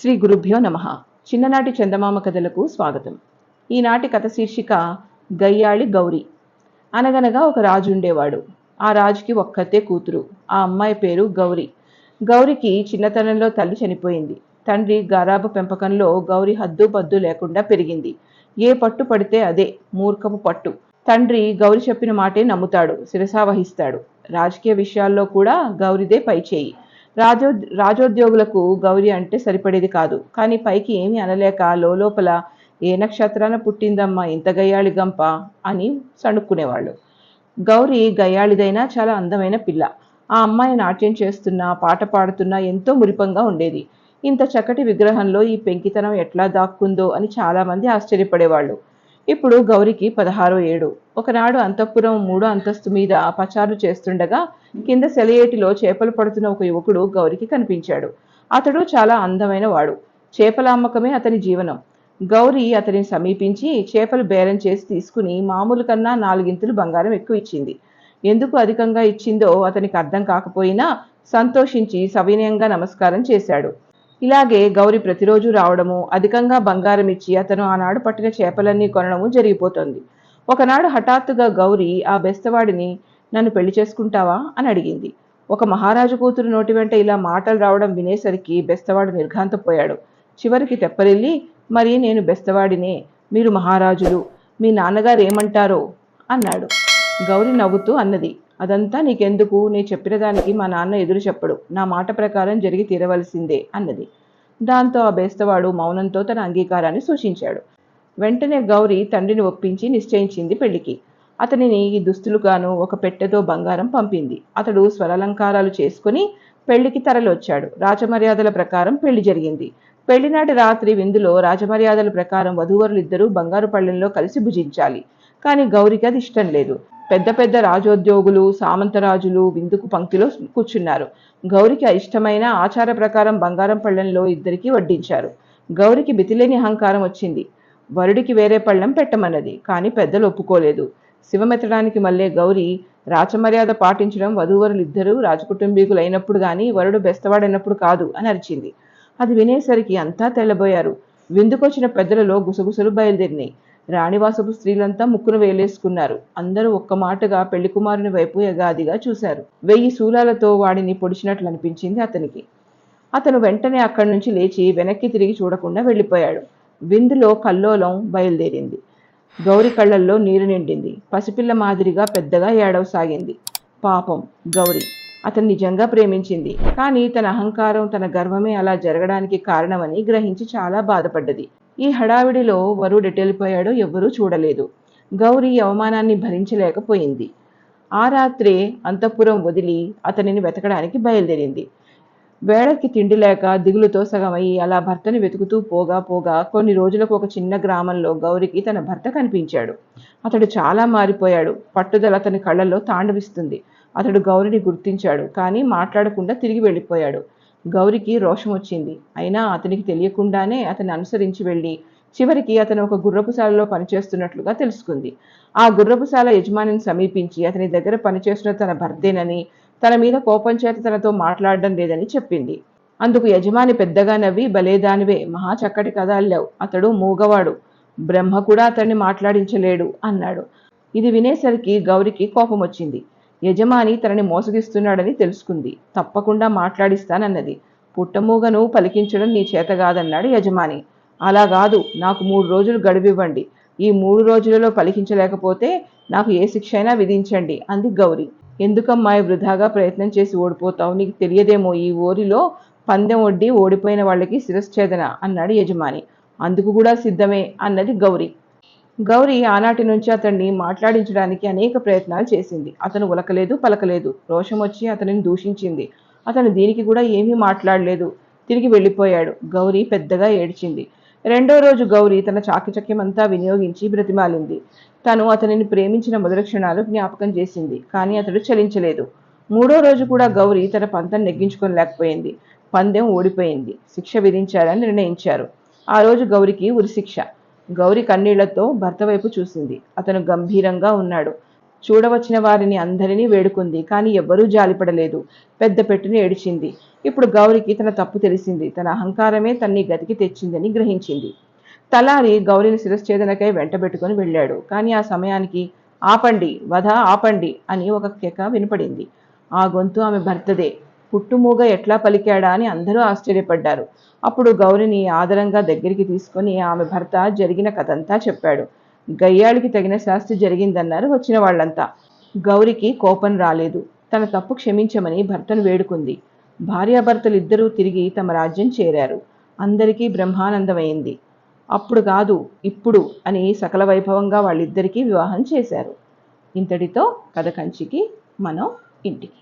శ్రీ గురుభ్యో నమ. చిన్ననాటి చందమామ కథలకు స్వాగతం. ఈనాటి కథ శీర్షిక గయ్యాళి గౌరి. అనగనగా ఒక రాజు ఉండేవాడు. ఆ రాజుకి ఒక్కతే కూతురు. ఆ అమ్మాయి పేరు గౌరి. గౌరికి చిన్నతనంలో తల్లి చనిపోయింది. తండ్రి గారాబు పెంపకంలో గౌరి హద్దు పద్దు లేకుండా పెరిగింది. ఏ పట్టు పడితే అదే మూర్ఖపు పట్టు. తండ్రి గౌరి చెప్పిన మాటే నమ్ముతాడు శిరసావహిస్తాడు రాజకీయ విషయాల్లో కూడా గౌరిదే పైచేయి. రాజో రాజోద్యోగులకు గౌరి అంటే సరిపడేది కాదు. కానీ పైకి ఏమీ అనలేక లోపల ఏ నక్షత్రాన పుట్టిందమ్మా ఇంత గయ్యాళి గంప అని సణుక్కునేవాళ్ళు. గౌరి గయ్యాళిదైనా చాలా అందమైన పిల్ల. ఆ అమ్మాయి నాట్యం చేస్తున్నా పాట పాడుతున్నా ఎంతో మురిపంగా ఉండేది. ఇంత చక్కటి విగ్రహంలో ఈ పెంకితనం ఎట్లా దాక్కుందో అని చాలామంది ఆశ్చర్యపడేవాళ్ళు. ఇప్పుడు గౌరికి పదహారో ఏడు. ఒకనాడు అంతఃపురం మూడో అంతస్తు మీద పచారు చేస్తుండగా కింద సెలయేటిలో చేపలు పడుతున్న ఒక యువకుడు గౌరికి కనిపించాడు. అతడు చాలా అందమైన వాడు. చేపల అమ్మకమే అతని జీవనం. గౌరి అతనిని సమీపించి చేపలు బేరం చేసి తీసుకుని మామూలు కన్నా నాలుగింతలు బంగారం ఎక్కువ ఇచ్చింది. ఎందుకు అధికంగా ఇచ్చిందో అతనికి అర్థం కాకపోయినా సంతోషించి సవినయంగా నమస్కారం చేశాడు. ఇలాగే గౌరి ప్రతిరోజు రావడము అధికంగా బంగారం ఇచ్చి అతను ఆనాడు పట్టిన చేపలన్నీ కొనడము జరిగిపోతుంది. ఒకనాడు హఠాత్తుగా గౌరి ఆ బెస్తవాడిని నన్ను పెళ్ళి చేసుకుంటావా? అని అడిగింది. ఒక మహారాజు కూతురు నోటి వెంట ఇలా మాటలు రావడం వినేసరికి బెస్తవాడు నిర్ఘాంతపోయాడు. చివరికి తెప్పరిల్లి మరి నేను బెస్తవాడినే మీరు మహారాజులు మీ నాన్నగారు ఏమంటారో? అన్నాడు. గౌరి నవ్వుతూ అన్నది. అదంతా నీకెందుకు? నీ చెప్పిన దానికి మా నాన్న ఎదురు చెప్పడు. నా మాట ప్రకారం జరిగి తీరవలసిందే అన్నది. దాంతో ఆ బేస్తవాడు మౌనంతో తన అంగీకారాన్ని సూచించాడు. వెంటనే గౌరి తండ్రిని ఒప్పించి నిశ్చయించింది పెళ్ళికి అతనిని ఈ దుస్తులుగాను ఒక పెట్టెతో బంగారం పంపింది. అతడు స్వరాలంకారాలు చేసుకుని పెళ్ళికి తరలొచ్చాడు. రాజమర్యాదల ప్రకారం పెళ్ళి జరిగింది. పెళ్ళినాటి రాత్రి విందులో రాజమర్యాదల ప్రకారం వధూవరులిద్దరూ బంగారు పళ్ళెంలో కలిసి భుజించాలి. కానీ గౌరికి అది ఇష్టం లేదు. పెద్ద పెద్ద రాజోద్యోగులు సామంతరాజులు విందుకు పంక్తిలో కూర్చున్నారు. గౌరికి ఇష్టమైన ఆచార ప్రకారం బంగారం పళ్ళెంలో ఇద్దరికి వడ్డించారు. గౌరికి బితిలేని అహంకారం వచ్చింది. వరుడికి వేరే పళ్ళెం పెట్టమన్నది కానీ పెద్దలు ఒప్పుకోలేదు. శివమెత్తడానికి మళ్ళీ గౌరి రాచమర్యాద పాటించడం వధూవరులు ఇద్దరూ రాజకుటుంబీకులు అయినప్పుడు కానీ వరుడు బెస్తవాడైనప్పుడు కాదు అని అరిచింది. అది వినేసరికి అంతా తెల్లబోయారు. విందుకొచ్చిన పెద్దలలో గుసగుసలు బయలుదేరినాయి. రాణివాసపు స్త్రీలంతా ముక్కును వేలేసుకున్నారు. అందరూ ఒక్క మాటగా పెళ్ళి కుమారుని వైపు ఎగాదిగా చూశారు. వెయ్యి శూలాలతో వాడిని పొడిచినట్లు అనిపించింది అతనికి. అతను వెంటనే అక్కడి నుంచి లేచి వెనక్కి తిరిగి చూడకుండా వెళ్ళిపోయాడు. విందులో కల్లోలం బయలుదేరింది. గౌరి కళ్ళల్లో నీరు నిండింది. పసిపిల్ల మాదిరిగా పెద్దగా ఏడవసాగింది. పాపం గౌరి అతను నిజంగా ప్రేమించింది. కానీ తన అహంకారం తన గర్వమే అలా జరగడానికి కారణమని గ్రహించి చాలా బాధపడ్డది. ఈ హడావిడిలో వరుడు ఎటెళ్ళిపోయాడో ఎవ్వరూ చూడలేదు. గౌరీ అవమానాన్ని భరించలేకపోయింది. ఆ రాత్రే అంతఃపురం వదిలి అతనిని వెతకడానికి బయలుదేరింది. వేళకి తిండి లేక దిగులుతో సగమయ్యి అలా భర్తని వెతుకుతూ పోగా పోగా కొన్ని రోజులకు ఒక చిన్న గ్రామంలో గౌరికి తన భర్త కనిపించాడు. అతడు చాలా మారిపోయాడు. పట్టుదల అతని కళ్ళల్లో తాండవిస్తుంది. అతడు గౌరిని గుర్తించాడు. కానీ మాట్లాడకుండా తిరిగి వెళ్ళిపోయాడు. గౌరికి రోషం వచ్చింది. అయినా అతనికి తెలియకుండానే అతన్ని అనుసరించి వెళ్ళి చివరికి అతను ఒక గుర్రపుశాలలో పనిచేస్తున్నట్లుగా తెలుసుకుంది. ఆ గుర్రపుశాల యజమానిని సమీపించి అతని దగ్గర పనిచేస్తున్న తన భర్తేనని తన మీద కోపం చేత తనతో మాట్లాడడం లేదని చెప్పింది. అందుకు యజమాని పెద్దగా నవ్వి బలేదానివే మహా చక్కటి కథ అల్లావు. అతడు మూగవాడు. బ్రహ్మ కూడా అతన్ని మాట్లాడించలేడు అన్నాడు. ఇది వినేసరికి గౌరికి కోపం వచ్చింది. యజమాని తనని మోసగిస్తున్నాడని తెలుసుకుంది. తప్పకుండా మాట్లాడిస్తానన్నది. పుట్టమూగను పలికించడం నీ చేత కాదన్నాడు యజమాని. అలా కాదు నాకు మూడు రోజులు గడువివ్వండి. ఈ మూడు రోజులలో పలికించలేకపోతే నాకు ఏ శిక్ష అయినా విధించండి అంది గౌరి. ఎందుకమ్మాయి వృధాగా ప్రయత్నం చేసి ఓడిపోతావు? నీకు తెలియదేమో ఈ ఊరిలో పందెం వడ్డీ ఓడిపోయిన వాళ్ళకి శిరశ్చేదన అన్నాడు యజమాని. అందుకు కూడా సిద్ధమే అన్నది గౌరి. గౌరి ఆనాటి నుంచి అతన్ని మాట్లాడించడానికి అనేక ప్రయత్నాలు చేసింది. అతను ఉలకలేదు పలకలేదు. రోషం వచ్చి అతనిని దూషించింది. అతను దీనికి కూడా ఏమీ మాట్లాడలేదు. తిరిగి వెళ్ళిపోయాడు. గౌరీ పెద్దగా ఏడ్చింది. రెండో రోజు గౌరీ తన చాకచక్యమంతా వినియోగించి బ్రతిమాలింది. తను అతనిని ప్రేమించిన మొదటి క్షణాలు జ్ఞాపకం చేసింది కానీ అతడు చలించలేదు. మూడో రోజు కూడా గౌరీ తన పంతం నెగ్గించుకోలేకపోయింది. పందెం ఓడిపోయింది శిక్ష విధించాలని నిర్ణయించారు. ఆ రోజు గౌరికి ఉరిశిక్ష గౌరి కన్నీళ్ళతో భర్త వైపు చూసింది. అతను గంభీరంగా ఉన్నాడు. చూడవచ్చిన వారిని అందరినీ వేడుకుంది కానీ ఎవ్వరూ జాలిపడలేదు. పెద్ద పెట్టుని ఏడిచింది. ఇప్పుడు గౌరికి తన తప్పు తెలిసింది. తన అహంకారమే తన్ని గతికి తెచ్చిందని గ్రహించింది. తలారి గౌరిని శిరశ్చేదనకై వెంటబెట్టుకుని వెళ్ళాడు. కానీ ఆ సమయానికి ఆపండి వధ ఆపండి అని ఒక కేక వినపడింది. ఆ గొంతు ఆమె భర్తదే. పుట్టుమూగ ఎట్లా పలికాడా అని అందరూ ఆశ్చర్యపడ్డారు. అప్పుడు గౌరిని ఆదరంగా దగ్గరికి తీసుకొని ఆమె భర్త జరిగిన కథంతా చెప్పాడు. గయ్యాళికి తగిన శాస్తి జరిగిందన్నారు వచ్చిన వాళ్ళంతా. గౌరికి కోపం రాలేదు. తన తప్పు క్షమించమని భర్తను వేడుకుంది. భార్యాభర్తలిద్దరూ తిరిగి తమ రాజ్యం చేరారు. అందరికీ బ్రహ్మానందమైంది. అప్పుడు కాదు ఇప్పుడు అని సకల వైభవంగా వాళ్ళిద్దరికీ వివాహం చేశారు. ఇంతటితో కథ కంచికి మనం ఇంటికి